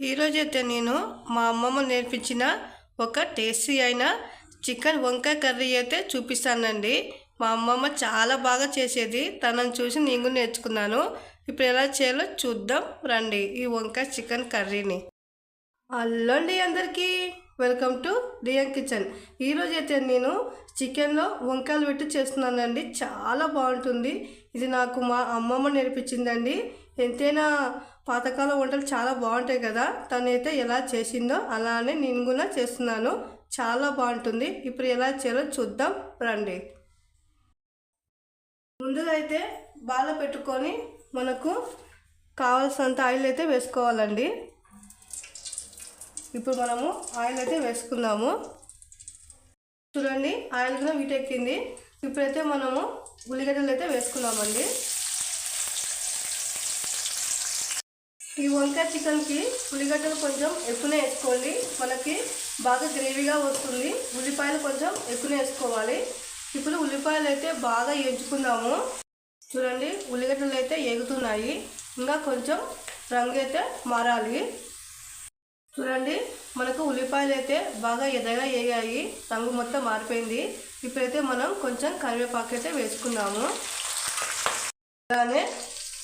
ఈరోజు అయితే నేను మా అమ్మమ్మ నేర్పించిన ఒక టేస్టీ అయిన చికెన్ వంకాయ కర్రీ అయితే చూపిస్తానండి. మా అమ్మమ్మ చాలా బాగా చేసేది. తనని చూసి నేను కూడా నేర్చుకున్నాను. ఇప్పుడు ఎలా చేయాలో చూద్దాం. రండి ఈ వంకాయ చికెన్ కర్రీని. అల్లండి అందరికీ. వెల్కమ్ టు డియన్ కిచెన్. ఈరోజు అయితే నేను చికెన్లో వంకాయలు పెట్టి చేస్తున్నానండి. చాలా బాగుంటుంది. ఇది నాకు మా అమ్మమ్మ నేర్పించిందండి. ఎంతైనా పాతకాలం వంటలు చాలా బాగుంటాయి కదా. తనైతే ఎలా చేసిందో అలానే నేను కూడా చేస్తున్నాను. చాలా బాగుంటుంది. ఇప్పుడు ఎలా చేయాలో చూద్దాం. రండి. ముందుగా అయితే బాగా పెట్టుకొని మనకు కావాల్సినంత ఆయిల్ అయితే వేసుకోవాలండి. ఇప్పుడు మనము ఆయిల్ అయితే వేసుకుందాము. చూడండి ఆయిల్ కూడా వీటెక్కింది ఇప్పుడైతే మనము ఉల్లిగడ్డలు అయితే వేసుకున్నామండి. ఈ వంకాయ చికెన్కి ఉల్లిగడ్డలు కొంచెం ఎక్కువనే వేసుకోండి. మనకి బాగా గ్రేవీగా వస్తుంది. ఉల్లిపాయలు కొంచెం ఎక్కువనే వేసుకోవాలి. ఇప్పుడు ఉల్లిపాయలు అయితే బాగా ఎంచుకుందాము. చూడండి ఉల్లిగడ్డలు అయితే ఎగుతున్నాయి ఇంకా కొంచెం రంగు అయితే మారాలి. చూడండి మనకు ఉల్లిపాయలు అయితే బాగా ఎదగా వేగాయి రంగు మొత్తం మారిపోయింది. ఇప్పుడైతే మనం కొంచెం కరివేపాకు అయితే వేసుకుందాము. అలానే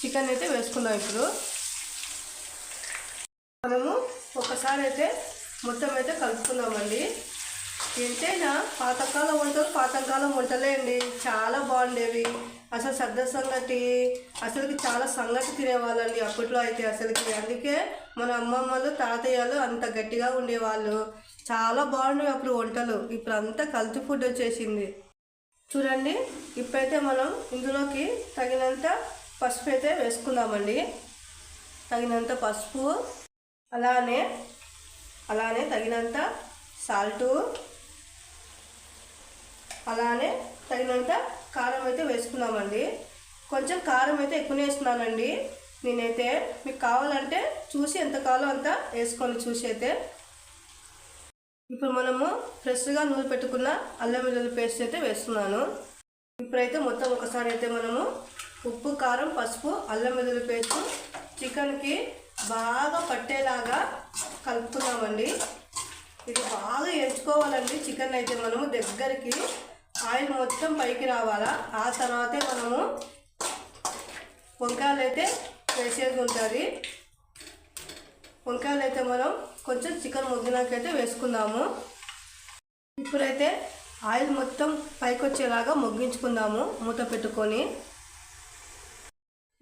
చికెన్ అయితే వేసుకుందాం ఇప్పుడు. మనము ఒకసారి అయితే మొత్తం అయితే కలుపుకుందామండి. ఎంతైనా పాతకాలం వంటలు పాతకాలం వంటలే అండి. చాలా బాగుండేవి. అసలు సద్ద సంగటి అసలుకి చాలా సంగటి తినేవాళ్ళండి అప్పట్లో అయితే అసలుకి. అందుకే మన అమ్మమ్మలు తాతయ్యలు అంత గట్టిగా ఉండేవాళ్ళు. చాలా బాగుండేవి అప్పుడు వంటలు. ఇప్పుడు అంతా కల్తీ ఫుడ్ వచ్చేసింది. చూడండి ఇప్పుడైతే మనం ఇందులోకి తగినంత పసుపు అయితే వేసుకుందామండి. తగినంత పసుపు అలానే అలానే తగినంత సాల్టు అలానే తగినంత కారం అయితే వేసుకున్నామండి. కొంచెం కారం అయితే ఎక్కువ వేస్తున్నానండి. నేనైతే మీకు కావాలంటే చూసి ఎంత కావాలో అంత వేసుకోండి చూసి అయితే. ఇప్పుడు మనము ఫ్రెష్గా నూనె పెట్టుకున్న అల్లం వెల్లుల్లి పేస్ట్ అయితే వేస్తున్నాను. ఇప్పుడైతే మొత్తం ఒకసారి అయితే మనము ఉప్పు కారం పసుపు అల్లం వెల్లుల్లి పేస్ట్ చికెన్కి బాగా పట్టేలాగా కలుపుకున్నామండి. ఇది బాగా ఎంచుకోవాలండి చికెన్ అయితే మనము దగ్గరికి. ఆయిల్ మొత్తం పైకి రావాలా? ఆ తర్వాతే మనము వంకాయలు అయితే వేసేది ఉంటుంది వంకాయలు అయితే మనం కొంచెం చికెన్ మొగ్గినాకైతే వేసుకుందాము. ఇప్పుడైతే ఆయిల్ మొత్తం పైకి వచ్చేలాగా మొగ్గించుకుందాము మూత పెట్టుకొని.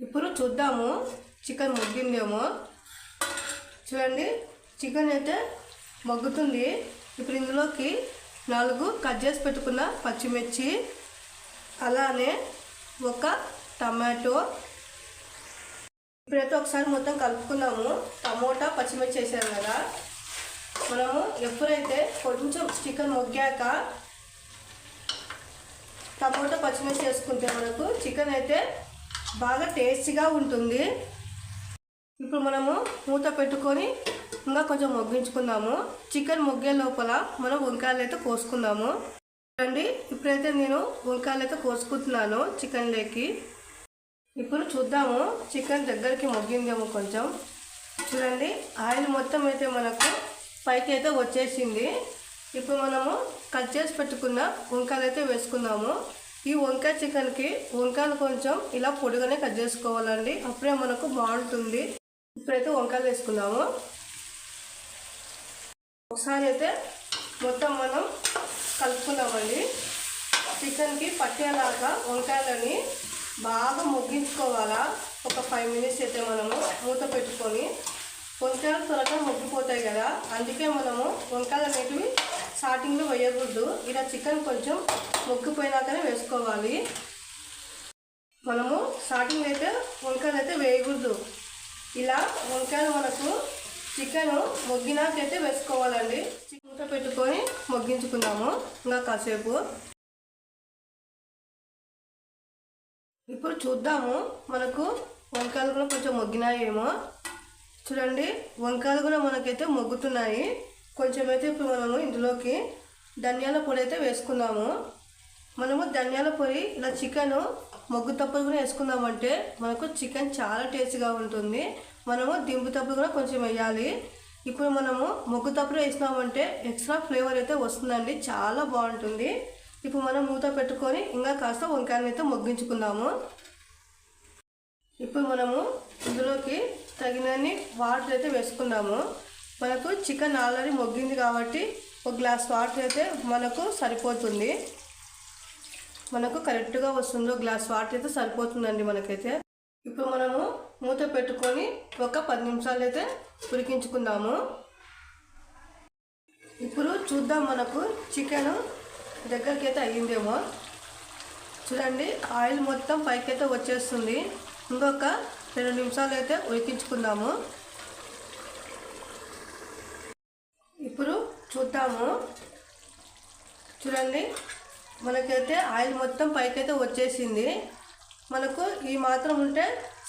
ఇప్పుడు చూద్దాము చికెన్ మొగ్గిందేమో. చూడండి చికెన్ అయితే మగ్గుతుంది. ఇప్పుడు ఇందులోకి నాలుగు కట్ చేసి పెట్టుకున్న పచ్చిమిర్చి అలానే ఒక టమాటో. ఇప్పుడైతే ఒకసారి మొత్తం కలుపుకున్నాము. టమోటా పచ్చిమిర్చి వేసాము కదా. మనము ఎప్పుడైతే కొంచెం చికెన్ మొగ్గాక టమోటా పచ్చిమిర్చి వేసుకుంటే మనకు చికెన్ అయితే బాగా టేస్టీగా ఉంటుంది. ఇప్పుడు మనము మూత పెట్టుకొని ఇంకా కొంచెం మొగ్గించుకుందాము. చికెన్ మొగ్గే లోపల మనం వంకాయలు అయితే కోసుకుందాము. చూడండి ఇప్పుడైతే నేను వంకాయలు అయితే కోసుకుంటున్నాను చికెన్ లేకి ఇప్పుడు చూద్దాము చికెన్ దగ్గరికి మొగ్గిందేమో కొంచెం. చూడండి ఆయిల్ మొత్తం అయితే మనకు పైకి అయితే వచ్చేసింది. ఇప్పుడు మనము కట్ చేసి పెట్టుకున్న వంకాయలు అయితే వేసుకుందాము. ఈ వంకాయ చికెన్కి వంకాయలు కొంచెం ఇలా పొడిగానే కట్ చేసుకోవాలండి. అప్పుడే మనకు బాగుంటుంది. ఇప్పుడైతే వంకాయలు వేసుకుందాము. ఒకసారి అయితే మొత్తం మనం కలుపుకున్నామండి. చికెన్కి పట్టేలాగా వంకాయలని బాగా ముగ్గించుకోవాలా? ఒక ఫైవ్ మినిట్స్ అయితే మనము మూత పెట్టుకొని వంకాయలు త్వరగా ముగ్గిపోతాయి కదా? అందుకే మనము వంకాయలు అనేటివి స్టార్టింగ్లో వేయకూడదు. ఇలా చికెన్ కొంచెం ముగ్గిపోయినాకనే వేసుకోవాలి. మనము స్టార్టింగ్ అయితే వంకాయలు అయితే వేయకూడదు. ఇలా వంకాయలు మనకు చికెన్ మొగ్గినాకైతే వేసుకోవాలండి. మూత పెట్టుకొని మొగ్గించుకుందాము ఇంకా కాసేపు. ఇప్పుడు చూద్దాము మనకు వంకాయలు కూడా కొంచెం మొగ్గినాయేమో. చూడండి వంకాయలు కూడా మనకైతే మొగ్గుతున్నాయి. కొంచెం అయితే ఇప్పుడు మనము ఇందులోకి ధనియాల పొడి అయితే వేసుకుందాము. మనము ధనియాల పొడి ఇలా చికెన్ మొగ్గు తప్పులు కూడా వేసుకుందామంటే మనకు చికెన్ చాలా టేస్ట్గా ఉంటుంది. మనము దింపు తప్పులు కూడా కొంచెం వేయాలి. ఇప్పుడు మనము మొగ్గు తప్పులు వేసినామంటే ఎక్స్ట్రా ఫ్లేవర్ అయితే వస్తుందండి. చాలా బాగుంటుంది. ఇప్పుడు మనం మూత పెట్టుకొని ఇంకా కాస్త వంకాయని అయితే మొగ్గించుకుందాము. ఇప్పుడు మనము ఇందులోకి తగినన్ని వాటర్ అయితే వేసుకుందాము. మనకు చికెన్ ఆల్రెడీ మొగ్గింది కాబట్టి ఒక గ్లాస్ వాటర్ అయితే మనకు సరిపోతుంది. మనకు కరెక్ట్గా వస్తుంది. ఒక గ్లాస్ వాటర్ అయితే సరిపోతుందండి మనకైతే. ఇప్పుడు మనము మూత పెట్టుకొని ఒక పది నిమిషాలు అయితే ఉడికించుకుందాము. ఇప్పుడు చూద్దాం మనకు చికెన్ దగ్గరికి అయితే అయ్యిందేమో. చూడండి ఆయిల్ మొత్తం పైకైతే వచ్చేస్తుంది. ఇంకొక రెండు నిమిషాలు అయితే ఉడికించుకుందాము. ఇప్పుడు చూద్దాము. చూడండి మనకైతే ఆయిల్ మొత్తం పైకైతే వచ్చేసింది. మనకు ఈ మాత్రం ఉంటే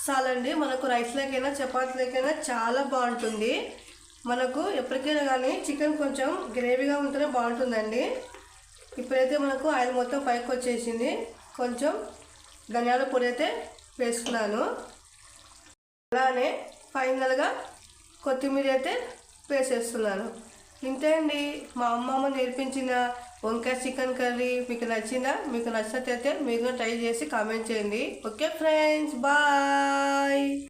చాలండి. మనకు రైస్లోకైనా చపాతీలకైనా చాలా బాగుంటుంది. మనకు ఎప్పటికైనా కానీ చికెన్ కొంచెం గ్రేవీగా ఉంటేనే బాగుంటుందండి. ఇప్పుడైతే మనకు ఆయిల్ మొత్తం పైకి వచ్చేసింది కొంచెం ధనియాల పొడి అయితే వేసుకున్నాను. అలానే ఫైనల్గా కొత్తిమీర అయితే వేసేస్తున్నాను. ఇంతే అండి. మా అమ్మమ్మ నేర్పించిన వంకాయ చికెన్ కర్రీ మీకు నచ్చిందా? మీకు నచ్చినట్లయితే మీరు ట్రై చేసి కామెంట్ చేయండి. Okay friends bye.